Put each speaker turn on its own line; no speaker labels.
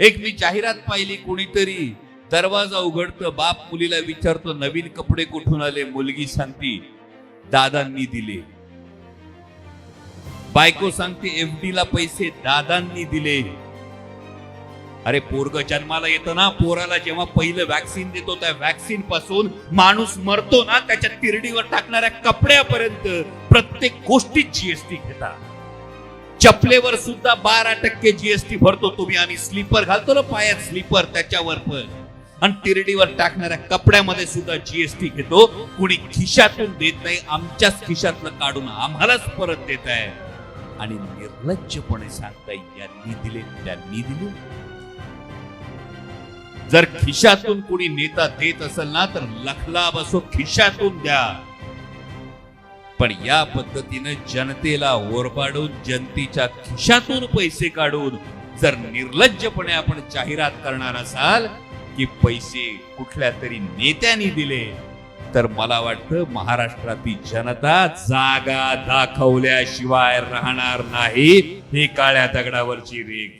एक मी जाहिरात पाहिली कोणीतरी दरवाजा उघडतं बाप मुलीला विचारतो नवीन कपडे कुठून आले? मुलगी सांगती दादांनी दिले. बायको सांगते एफडी ला पैसे दादांनी दिले. अरे पोरग जन्माला येतं ना पोराला जेव्हा पहिलं वॅक्सिन देतो त्या वॅक्सिनपासून माणूस मरतो ना त्याच्या तिरडीवर टाकणाऱ्या कपड्यापर्यंत प्रत्येक गोष्टीत जीएसटी घेतात. चपलेवर सुद्धा बारा टक्के जीएसटी भरतो तुम्ही. आम्ही स्लीपर घालतो ना पायात स्लीपर त्याच्यावर पण. आणि तिरडीवर टाकणाऱ्या कपड्यामध्ये सुद्धा जीएसटी घेतो. कुणी खिशातून देत नाही आमच्याच खिशातलं काढून आम्हालाच परत देत आहे. आणि निर्लज्जपणे सांगताय यांनी दिले त्यांनी दिले जर खिशातून कुणी नेता देत असेल ना तर लखला बसो खिशातून द्या. पण या पद्धतीनं जनतेला ओरबाडून जनतेच्या खिशातून पैसे काढून जर निर्लज्जपणे आपण जाहिरात करणार असाल की पैसे कुठल्या तरी नेत्यांनी दिले तर मला वाटतं महाराष्ट्रातील जनता जागा दाखवल्याशिवाय राहणार नाही ही काळ्या दगडावरची रेग